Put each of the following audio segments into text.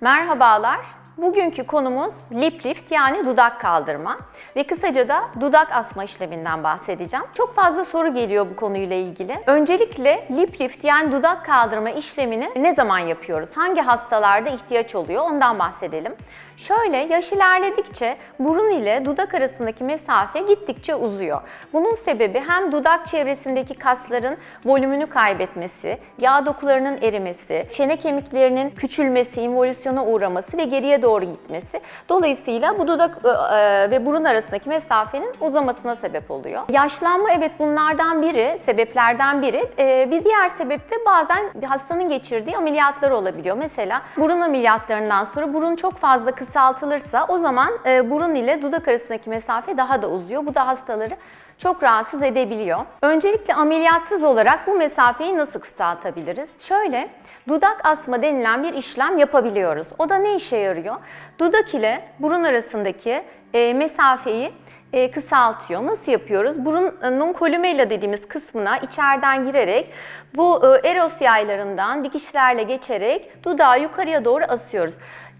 Merhabalar. Bugünkü konumuz lip lift yani dudak kaldırma ve kısaca da dudak asma işleminden bahsedeceğim. Çok fazla soru geliyor bu konuyla ilgili. Öncelikle lip lift yani dudak kaldırma işlemini ne zaman yapıyoruz? Hangi hastalarda ihtiyaç oluyor? Ondan bahsedelim. Şöyle yaş ilerledikçe burun ile dudak arasındaki mesafe gittikçe uzuyor. Bunun sebebi hem dudak çevresindeki kasların volümünü kaybetmesi, yağ dokularının erimesi, çene kemiklerinin küçülmesi, involüsyona uğraması ve geriye doğru gitmesi. Dolayısıyla bu dudak e, e, ve burun arasındaki mesafenin uzamasına sebep oluyor. Yaşlanma evet bunlardan biri, sebeplerden biri. E, Bir diğer sebep de bazen hastanın geçirdiği ameliyatlar olabiliyor. Mesela burun ameliyatlarından sonra burun çok fazla kısaltılırsa o zaman burun ile dudak arasındaki mesafe daha da uzuyor. Bu da hastaları çok rahatsız edebiliyor. Öncelikle ameliyatsız olarak bu mesafeyi nasıl kısaltabiliriz? Şöyle, dudak asma denilen bir işlem yapabiliyoruz. O da ne işe yarıyor? Dudak ile burun arasındaki e, mesafeyi e, kısaltıyor. Nasıl yapıyoruz? Burunun kolumella dediğimiz kısmına içeriden girerek bu e, eros yaylarından dikişlerle geçerek dudağı yukarıya doğru asıyoruz.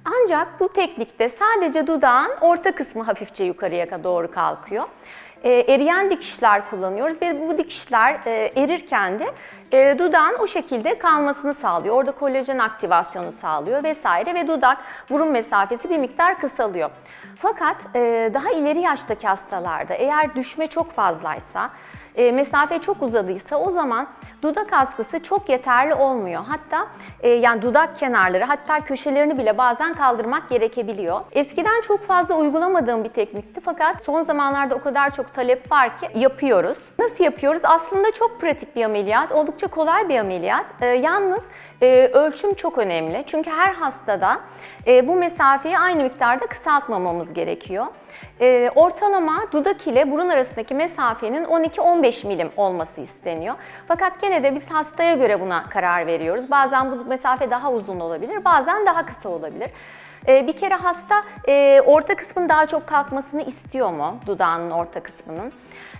Ancak bu teknikte sadece dudağın orta kısmı hafifçe yukarıya doğru kalkıyor. E, eriyen dikişler kullanıyoruz ve bu dikişler e, erirken de e, dudağın o şekilde kalmasını sağlıyor. Orada kolajen aktivasyonu sağlıyor vesaire ve dudak burun mesafesi bir miktar kısalıyor. Fakat daha ileri yaştaki hastalarda eğer düşme çok fazlaysa, e, mesafe çok uzadıysa o zaman dudak askısı çok yeterli olmuyor. Hatta e, yani dudak kenarları hatta köşelerini bile bazen kaldırmak gerekebiliyor. Eskiden çok fazla uygulamadığım bir teknikti fakat son zamanlarda o kadar çok talep var ki yapıyoruz. Nasıl yapıyoruz? Aslında çok pratik bir ameliyat, oldukça kolay bir ameliyat. E, yalnız e, ölçüm çok önemli. Çünkü her hastada e, bu mesafeyi aynı miktarda kısaltmamamız gerekiyor. E, ortalama dudak ile burun arasındaki mesafenin 12-15 milim olması isteniyor. Fakat gene de biz hastaya göre buna karar veriyoruz. Bazen bu mesafe daha uzun olabilir, bazen daha kısa olabilir. E, bir kere hasta e, orta kısmın daha çok kalkmasını istiyor mu dudağının orta kısmının?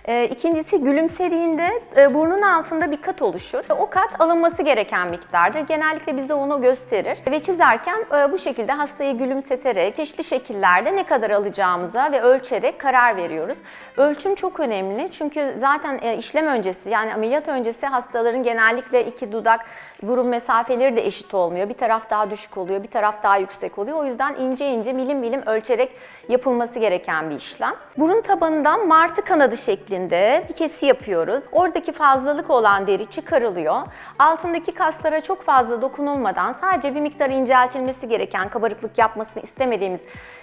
E, ikincisi gülümsediğinde e, burnun altında bir kat oluşur. O kat alınması gereken miktardır. Genellikle bize onu gösterir ve çizerken e, bu şekilde hastayı gülümseterek çeşitli şekillerde ne kadar alacağımıza ve ölçerek karar veriyoruz. Ölçüm çok önemli çünkü zaten işlem öncesi yani ameliyat öncesi hastaların genellikle iki dudak burun mesafeleri de eşit olmuyor. Bir taraf daha düşük oluyor, bir taraf daha yüksek oluyor. O yüzden ince ince milim milim ölçerek yapılması gereken bir işlem. Burun tabanından martı kanadı şeklinde bir kesi yapıyoruz. Oradaki fazlalık olan deri çıkarılıyor. Altındaki kaslara çok fazla dokunulmadan sadece bir miktar inceltilmesi gereken kabarıklık yapmasını istemediğimiz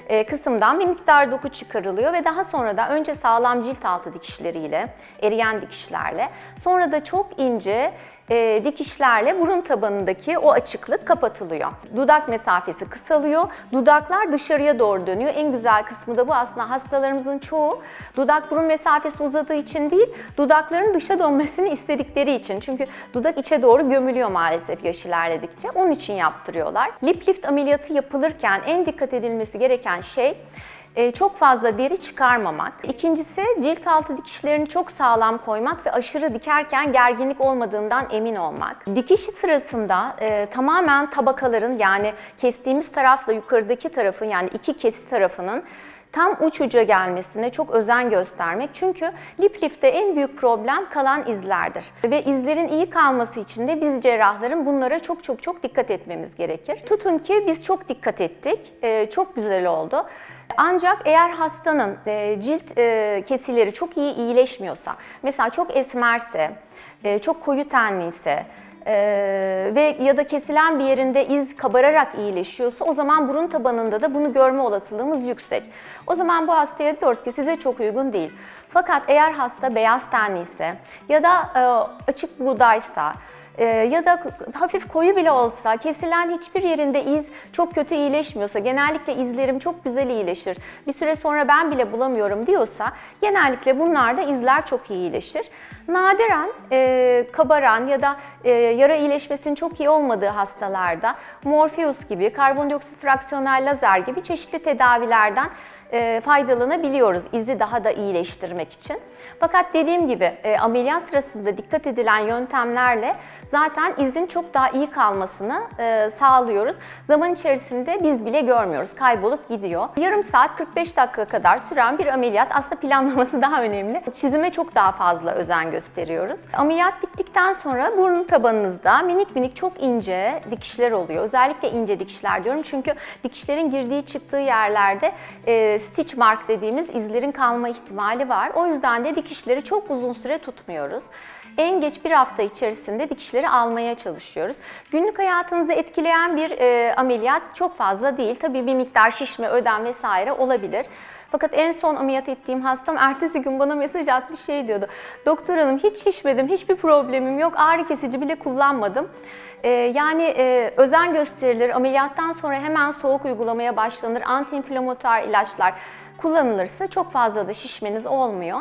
e, kısımdan bir miktar doku çıkarılıyor ve daha sonra da önce sağlam cilt altı dikişleriyle, eriyen dikişlerle, sonra da çok ince e, dikişlerle burun tabanındaki o açıklık kapatılıyor. Dudak mesafesi kısalıyor, dudaklar dışarıya doğru dönüyor. En güzel kısmı da bu aslında hastalarımızın çoğu dudak burun mesafesi uzadığı için değil, dudakların dışa dönmesini istedikleri için. Çünkü dudak içe doğru gömülüyor maalesef yaş ilerledikçe. Onun için yaptırıyorlar. Lip lift ameliyatı yapılırken en dikkat edilmesi gereken şey e, çok fazla deri çıkarmamak. İkincisi cilt altı dikişlerini çok sağlam koymak ve aşırı dikerken gerginlik olmadığından emin olmak. Dikiş sırasında e, tamamen tabakaların yani kestiğimiz tarafla yukarıdaki tarafın yani iki kesi tarafının tam uç uca gelmesine çok özen göstermek. Çünkü lip lifte en büyük problem kalan izlerdir. Ve izlerin iyi kalması için de biz cerrahların bunlara çok çok çok dikkat etmemiz gerekir. Tutun ki biz çok dikkat ettik. E, çok güzel oldu. Ancak eğer hastanın e, cilt e, kesileri çok iyi iyileşmiyorsa, mesela çok esmerse, e, çok koyu tenliyse, ve ya da kesilen bir yerinde iz kabararak iyileşiyorsa o zaman burun tabanında da bunu görme olasılığımız yüksek. O zaman bu hastaya diyoruz ki size çok uygun değil. Fakat eğer hasta beyaz tenliyse ya da açık buğdaysa ya da hafif koyu bile olsa kesilen hiçbir yerinde iz çok kötü iyileşmiyorsa, genellikle izlerim çok güzel iyileşir, bir süre sonra ben bile bulamıyorum diyorsa genellikle bunlarda izler çok iyi iyileşir. Nadiren e, kabaran ya da e, yara iyileşmesinin çok iyi olmadığı hastalarda Morpheus gibi, karbondioksit fraksiyonel lazer gibi çeşitli tedavilerden e, faydalanabiliyoruz izi daha da iyileştirmek için. Fakat dediğim gibi e, ameliyat sırasında dikkat edilen yöntemlerle zaten izin çok daha iyi kalmasını e, sağlıyoruz. Zaman içerisinde biz bile görmüyoruz. Kaybolup gidiyor. Yarım saat 45 dakika kadar süren bir ameliyat aslında planlaması daha önemli. Çizime çok daha fazla özen gösteriyoruz. Ameliyat bittikten sonra burun tabanınızda minik minik çok ince dikişler oluyor. Özellikle ince dikişler diyorum çünkü dikişlerin girdiği çıktığı yerlerde e, stitch mark dediğimiz izlerin kalma ihtimali var. O yüzden de dikişleri çok uzun süre tutmuyoruz. En geç bir hafta içerisinde dikişleri almaya çalışıyoruz. Günlük hayatınızı etkileyen bir e, ameliyat çok fazla değil. Tabii bir miktar şişme, ödem vesaire olabilir. Fakat en son ameliyat ettiğim hastam ertesi gün bana mesaj atmış şey diyordu. Doktor hanım hiç şişmedim, hiçbir problemim yok, ağrı kesici bile kullanmadım. Ee, yani e, özen gösterilir, ameliyattan sonra hemen soğuk uygulamaya başlanır, antiinflamatuar ilaçlar kullanılırsa çok fazla da şişmeniz olmuyor.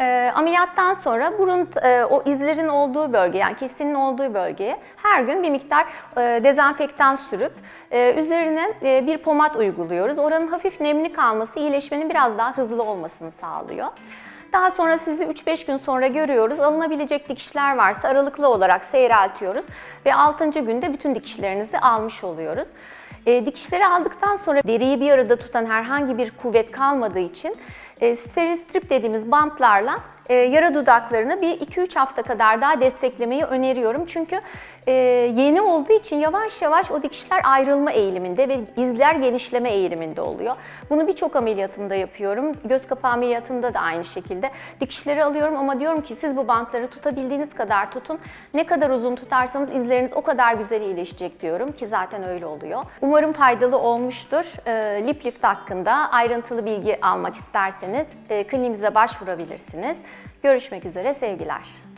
E, ameliyattan sonra burun e, o izlerin olduğu bölge yani kesinin olduğu bölgeye her gün bir miktar e, dezenfektan sürüp e, üzerine e, bir pomat uyguluyoruz. Oranın hafif nemli kalması iyileşmenin biraz daha hızlı olmasını sağlıyor. Daha sonra sizi 3-5 gün sonra görüyoruz. Alınabilecek dikişler varsa aralıklı olarak seyreltiyoruz ve 6. günde bütün dikişlerinizi almış oluyoruz. E, dikişleri aldıktan sonra deriyi bir arada tutan herhangi bir kuvvet kalmadığı için e, steril strip dediğimiz bantlarla e, yara dudaklarını bir 2-3 hafta kadar daha desteklemeyi öneriyorum. Çünkü e, yeni olduğu için yavaş yavaş o dikişler ayrılma eğiliminde ve izler genişleme eğiliminde oluyor. Bunu birçok ameliyatımda yapıyorum. Göz kapağı ameliyatında da aynı şekilde. Dikişleri alıyorum ama diyorum ki siz bu bantları tutabildiğiniz kadar tutun. Ne kadar uzun tutarsanız izleriniz o kadar güzel iyileşecek diyorum ki zaten öyle oluyor. Umarım faydalı olmuştur. E, lip lift hakkında ayrıntılı bilgi almak isterseniz e, kliniğimize başvurabilirsiniz. Görüşmek üzere sevgiler.